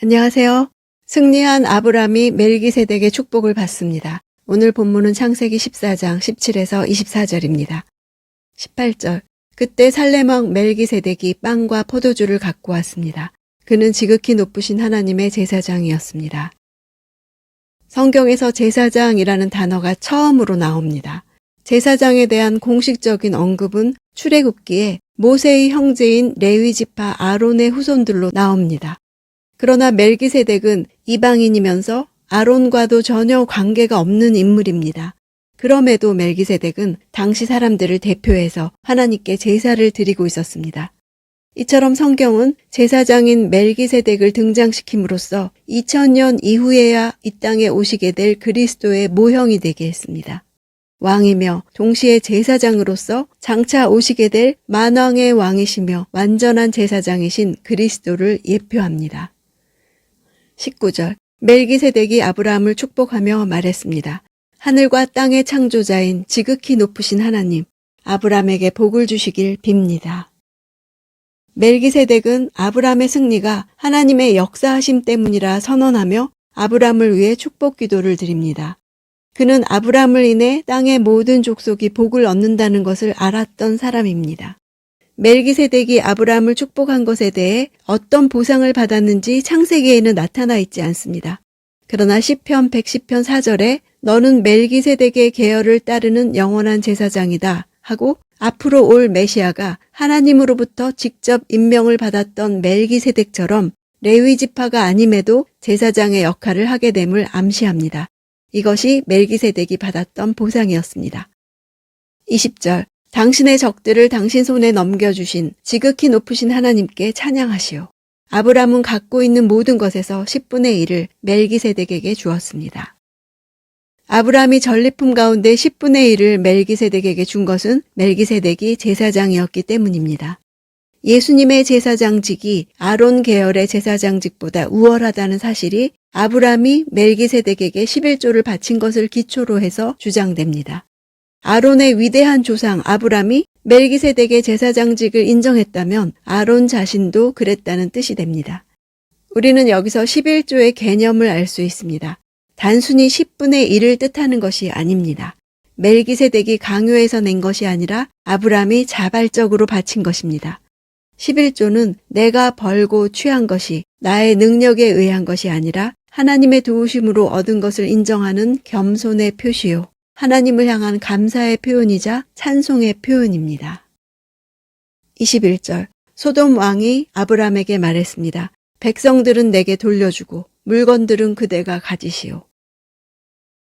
안녕하세요. 승리한 아브람이 멜기세덱의 축복을 받습니다. 오늘 본문은 창세기 14장 17에서 24절입니다. 18절. 그때 살레먹 멜기세덱이 빵과 포도주를 갖고 왔습니다. 그는 지극히 높으신 하나님의 제사장이었습니다. 성경에서 제사장이라는 단어가 처음으로 나옵니다. 제사장에 대한 공식적인 언급은 출애굽기에 모세의 형제인 레위 지파 아론의 후손들로 나옵니다. 그러나 멜기세덱은 이방인이면서 아론과도 전혀 관계가 없는 인물입니다. 그럼에도 멜기세덱은 당시 사람들을 대표해서 하나님께 제사를 드리고 있었습니다. 이처럼 성경은 제사장인 멜기세덱을 등장시킴으로써 2000년 이후에야 이 땅에 오시게 될 그리스도의 모형이 되게 했습니다. 왕이며 동시에 제사장으로서 장차 오시게 될 만왕의 왕이시며 완전한 제사장이신 그리스도를 예표합니다. 19절 멜기세덱이 아브라함을 축복하며 말했습니다. 하늘과 땅의 창조자인 지극히 높으신 하나님, 아브라함에게 복을 주시길 빕니다. 멜기세덱은 아브라함의 승리가 하나님의 역사하심 때문이라 선언하며 아브라함을 위해 축복 기도를 드립니다. 그는 아브라함을 인해 땅의 모든 족속이 복을 얻는다는 것을 알았던 사람입니다. 멜기세덱이 아브라함을 축복한 것에 대해 어떤 보상을 받았는지 창세기에는 나타나 있지 않습니다. 그러나 시편 110편 4절에 너는 멜기세덱의 계열을 따르는 영원한 제사장이다 하고 앞으로 올 메시아가 하나님으로부터 직접 임명을 받았던 멜기세덱처럼 레위 지파가 아님에도 제사장의 역할을 하게 됨을 암시합니다. 이것이 멜기세덱이 받았던 보상이었습니다. 20절 당신의 적들을 당신 손에 넘겨주신 지극히 높으신 하나님께 찬양하시오. 아브람은 갖고 있는 모든 것에서 10분의 1을 멜기세덱에게 주었습니다. 아브람이 전리품 가운데 10분의 1을 멜기세덱에게 준 것은 멜기세덱이 제사장이었기 때문입니다. 예수님의 제사장직이 아론 계열의 제사장직보다 우월하다는 사실이 아브람이 멜기세덱에게 11조를 바친 것을 기초로 해서 주장됩니다. 아론의 위대한 조상 아브람이 멜기세덱의 제사장직을 인정했다면 아론 자신도 그랬다는 뜻이 됩니다. 우리는 여기서 11조의 개념을 알 수 있습니다. 단순히 10분의 1을 뜻하는 것이 아닙니다. 멜기세덱이 강요해서 낸 것이 아니라 아브람이 자발적으로 바친 것입니다. 11조는 내가 벌고 취한 것이 나의 능력에 의한 것이 아니라 하나님의 도우심으로 얻은 것을 인정하는 겸손의 표시요. 하나님을 향한 감사의 표현이자 찬송의 표현입니다. 21절 소돔 왕이 아브람에게 말했습니다. 백성들은 내게 돌려주고 물건들은 그대가 가지시오.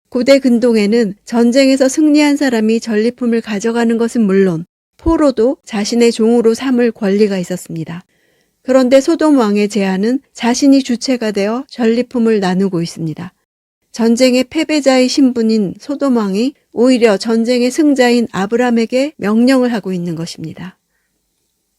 고대 근동에는 전쟁에서 승리한 사람이 전리품을 가져가는 것은 물론 포로도 자신의 종으로 삼을 권리가 있었습니다. 그런데 소돔 왕의 제안은 자신이 주체가 되어 전리품을 나누고 있습니다. 전쟁의 패배자의 신분인 소돔 왕이 오히려 전쟁의 승자인 아브람에게 명령을 하고 있는 것입니다.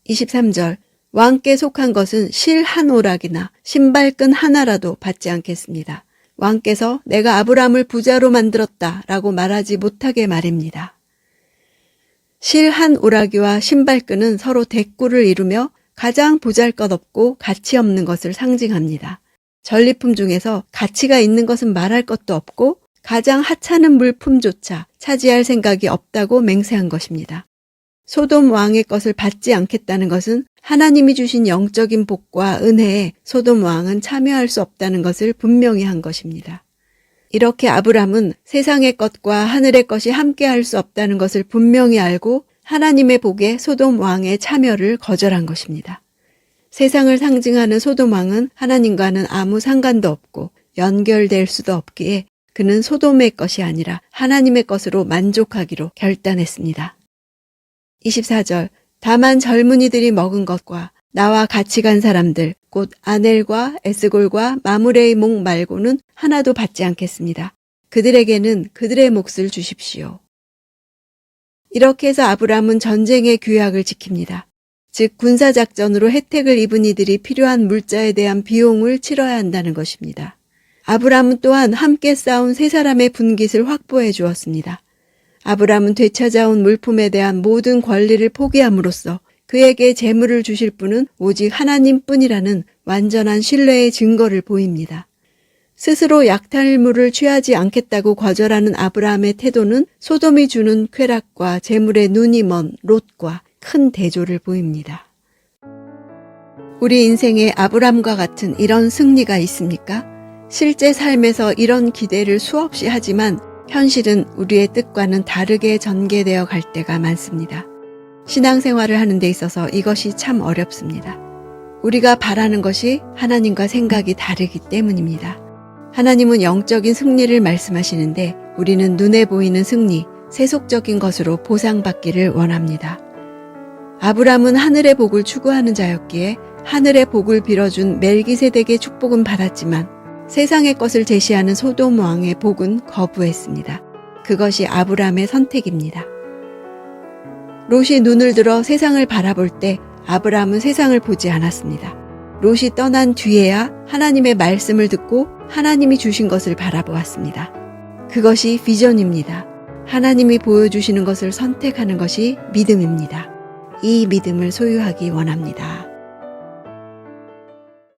23절 왕께 속한 것은 실 한 오락이나 신발끈 하나라도 받지 않겠습니다. 왕께서 내가 아브람을 부자로 만들었다 라고 말하지 못하게 말입니다. 실 한 오라기와 신발끈은 서로 대꾸를 이루며 가장 보잘것없고 가치 없는 것을 상징합니다. 전리품 중에서 가치가 있는 것은 말할 것도 없고 가장 하찮은 물품조차 차지할 생각이 없다고 맹세한 것입니다. 소돔 왕의 것을 받지 않겠다는 것은 하나님이 주신 영적인 복과 은혜에 소돔 왕은 참여할 수 없다는 것을 분명히 한 것입니다. 이렇게 아브람은 세상의 것과 하늘의 것이 함께 할 수 없다는 것을 분명히 알고 하나님의 복에 소돔 왕의 참여를 거절한 것입니다. 세상을 상징하는 소돔 왕은 하나님과는 아무 상관도 없고 연결될 수도 없기에 그는 소돔의 것이 아니라 하나님의 것으로 만족하기로 결단했습니다. 24절 다만 젊은이들이 먹은 것과 나와 같이 간 사람들 곧 아넬과 에스골과 마무레의 목 말고는 하나도 받지 않겠습니다. 그들에게는 그들의 몫을 주십시오. 이렇게 해서 아브람은 전쟁의 규약을 지킵니다. 즉 군사작전으로 혜택을 입은 이들이 필요한 물자에 대한 비용을 치러야 한다는 것입니다. 아브람은 또한 함께 싸운 세 사람의 분깃을 확보해 주었습니다. 아브람은 되찾아온 물품에 대한 모든 권리를 포기함으로써 그에게 재물을 주실 분은 오직 하나님 뿐이라는 완전한 신뢰의 증거를 보입니다. 스스로 약탈물을 취하지 않겠다고 거절하는 아브라함의 태도는 소돔이 주는 쾌락과 재물의 눈이 먼 롯과 큰 대조를 보입니다. 우리 인생에 아브람과 같은 이런 승리가 있습니까? 실제 삶에서 이런 기대를 수없이 하지만 현실은 우리의 뜻과는 다르게 전개되어 갈 때가 많습니다. 신앙생활을 하는 데 있어서 이것이 참 어렵습니다. 우리가 바라는 것이 하나님과 생각이 다르기 때문입니다. 하나님은 영적인 승리를 말씀하시는데 우리는 눈에 보이는 승리, 세속적인 것으로 보상받기를 원합니다. 아브람은 하늘의 복을 추구하는 자였기에 하늘의 복을 빌어준 멜기세덱의 축복은 받았지만 세상의 것을 제시하는 소돔 왕의 복은 거부했습니다. 그것이 아브람의 선택입니다. 롯이 눈을 들어 세상을 바라볼 때 아브람은 세상을 보지 않았습니다. 롯이 떠난 뒤에야 하나님의 말씀을 듣고 하나님이 주신 것을 바라보았습니다. 그것이 비전입니다. 하나님이 보여주시는 것을 선택하는 것이 믿음입니다. 이 믿음을 소유하기 원합니다.